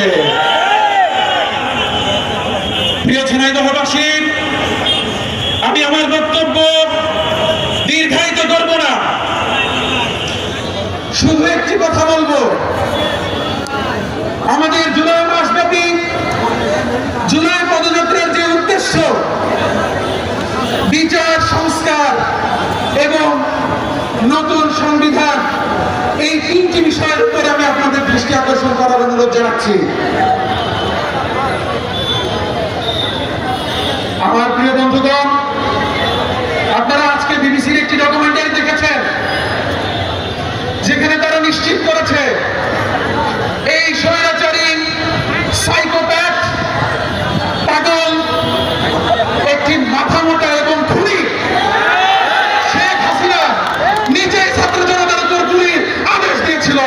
হচ্ছে প্রিয় ঝিনাইদহবাসী আমি আমার বক্তব্য দীর্ঘায়িত করব না। শুধু একটি কথা বলব। আমাদের জুলাই মাসব্যাপী জুলাই পদযাত্রার যে উদ্দেশ্য, বিচার, সংস্কার এবং নতুন সংবিধান, এই তিনটি বিষয়ের উপরে আমি আপনাদের দৃষ্টি আকর্ষণ করার অনুরোধ জানাচ্ছি। আমার প্রিয় বন্ধুগণ আপনারা আজকে বিবিসির একটি ডকুমেন্টারি দেখেছেন যেখানে তারা নিশ্চিত করেছে এই স্বৈরাচারী সাইকোপ্যাথ পাগল একটি মাথা মোটা এবং খুনি শেখ হাসিনা নিজেই ছাত্র জনতার উপর গুলির আদেশ দিয়েছিল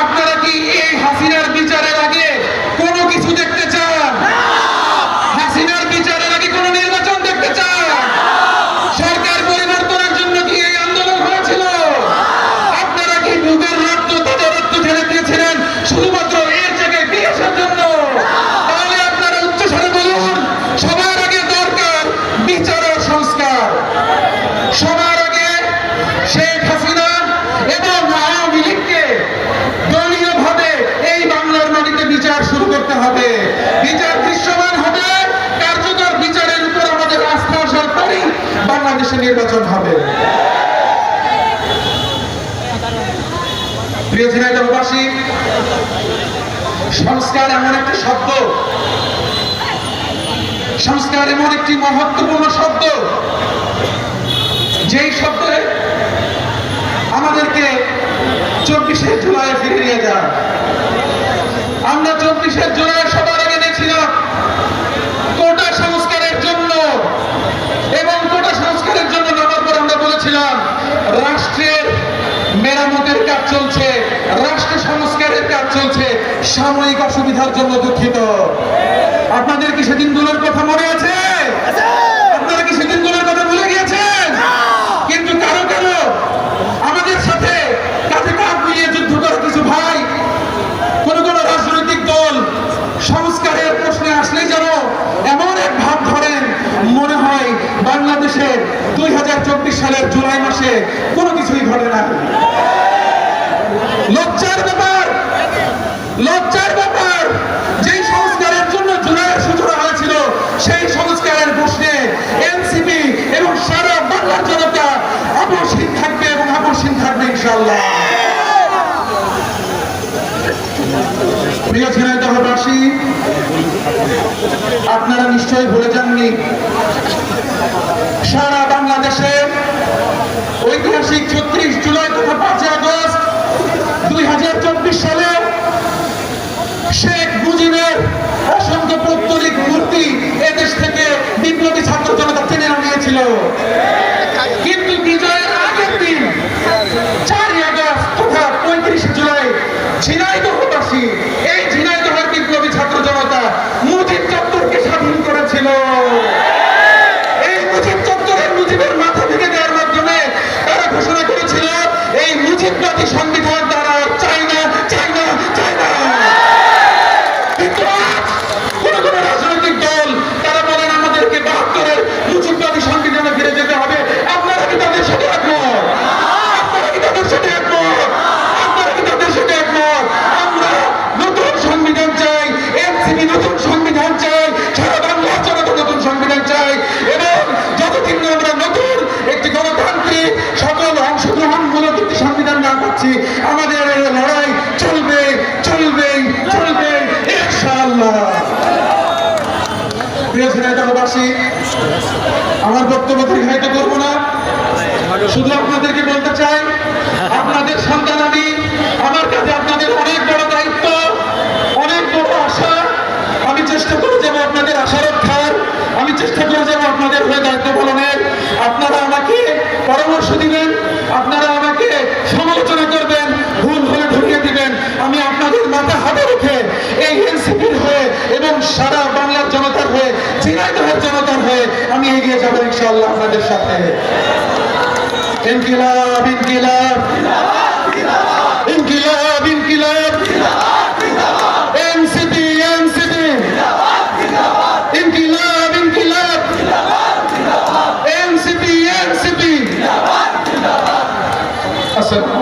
আপনারা কি এই হাসিনার বিচারের আগে কোনো কিছু দেখতে চান হাসিনার বিচারের আগে কোনো নির্বাচন দেখতে চান সরকার পরিবর্তনের জন্য কি এই আন্দোলন হয়েছিল আপনারা কি বুকের রক্ত তাদের রক্ত ঢেলে দিয়েছিলেন শুধুমাত্র এর জায়গায় বিএসের জন্য তাহলে আপনারা উচ্চস্বরে বলুন সবার আগে দরকার বিচার ও সংস্কার সবার আগে শেখ হাসিনা এবং আওয়ামী লীগকে দলীয়ভাবে এই বাংলার মাটিতে বিচার শুরু করতে হবে। বিচার দৃশ্যমান হবে। কার্যকর বিচারের উপর আমাদের আস্থা আসার পরেই বাংলাদেশে নির্বাচন হবে। প্রিয় ঝিনাইদহবাসী সংস্কার এমন একটি শব্দ। সংস্কার এমন একটি মহত্বপূর্ণ শব্দ। যেই শব্দে আমাদেরকে চব্বিশে জুলাই ফিরে নিয়ে যায় চব্বিশে জুলাই সবার আগে দেখছিলাম কোটা সংস্কারের জন্য এবং কোটা সংস্কারের জন্য নামার পর আমরা বলেছিলাম রাষ্ট্রের মেরামতের কাজ চলছে, রাষ্ট্র সংস্কারের কাজ চলছে, সাময়িক অসুবিধার জন্য দুঃখিত। আপনাদের কি সেদিনগুলোর কথা মনে আছে আপনারা কি সেদিনগুলোর কথা ভুলে গিয়েছেন কিন্তু কারও কারও আমাদের সাথে কাঁধে কাঁধ মিলিয়ে যুদ্ধ করা কিছু ভাই কোন কোন রাজনৈতিক দল সংস্কারের প্রশ্নে আসলেই যেন এমন এক ভাব ধরেন মনে হয় বাংলাদেশের দুই সালের জুলাই মাসে কোনো কিছুই ঘটে না। লজ্জার ব্যাপার লজ্জার ব্যাপার। যেই সংস্কারের জন্য জুলাইয়ের সূচনা হয়েছিল, সেই সংস্কারের প্রশ্নে এনসিপি এবং সারা বাংলার জনতা অপসীন থাকবে এবং অপসীন থাকবে ইনশাল্লাহ প্রিয় ঝিনাইদহবাসী আপনারা নিশ্চয়ই ভুলে যাননি। সারা ছত্রিশ জুলাই তথা পাঁচই আগস্ট দুই হাজার চব্বিশ সালে শেখ মুজিবের অসংখ্য পৌত্তলিক মূর্তি এদেশ থেকে বিপ্লবী ছাত্র জনতা টেনে নিয়েছিল কিন্তু বিজয়ের আগের দিন চারই আগস্ট তথা পঁয়ত্রিশে জুলাই ঝিনাইদহবাসী এই ঝিনাইদহের বিপ্লবী ছাত্র জনতা মুজিব চত্বরকে স্বাধীন করেছিল এই মুজিব চত্বরের মুজিবের মাথা ভেঙে দেওয়ার মাধ্যমে তারা ঘোষণা করেছিল এই মুজিববাদী সংবিধান তারা চাই না চাই না চাই না কিন্তু আজ কোন কোন রাজনৈতিক দল তারা বলেন আমাদেরকে বাহাত্তরের মুজিববাদী সংবিধানে ফিরে যেতে হবে আপনারা কি তাদের সাথে একমত আপনারা কি তাদের সাথে একমত আপনারা কি তাদের সাথে একমত আমরা নতুন সংবিধান চাই এনসিপি নতুন সংবিধান চাই সারা বাংলার জনতা নতুন সংবিধান চাই এবং যতদিন না আমরা নতুন একটি গণতান্ত্রিক সকল অংশগ্রহণমূলক একটি সংবিধান না পাচ্ছি আমাদের এই লড়াই চলবে চলবে চলবে ইনশাআল্লাহ প্রিয় ঝিনাইদহবাসী আমার বক্তব্য দীর্ঘায়িত করব না। শুধু আপনাদেরকে বলতে চাই, আপনাদের সন্তান আমি, আমার কাছে আপনাদের অনেক বড় দায়িত্ব, অনেক বড় আশা। আমি চেষ্টা করে যাব আপনাদের আশা রক্ষার, আমি চেষ্টা করে যাব আপনাদের হয়ে দায়িত্ব পালনের। আপনারা আমাকে পরামর্শ দিবেন, আপনারা আমাকে সমালোচনা করবেন, ভুল হলে ধরিয়ে দিবেন। আমি আপনাদের মাথা হাতে রেখে এই এনসিপির হয়ে এবং সারা ঝিনাইদহের জনতার হয়ে আমি এগিয়ে যাব ইনশাল্লাহ আপনাদের সাথে। ইনকিলাব ইনকিলাব। ইনকিলাব ইনকিলাব। NCP NCP. ইনকিলাব ইনকিলাব। NCP NCP. আসসালাম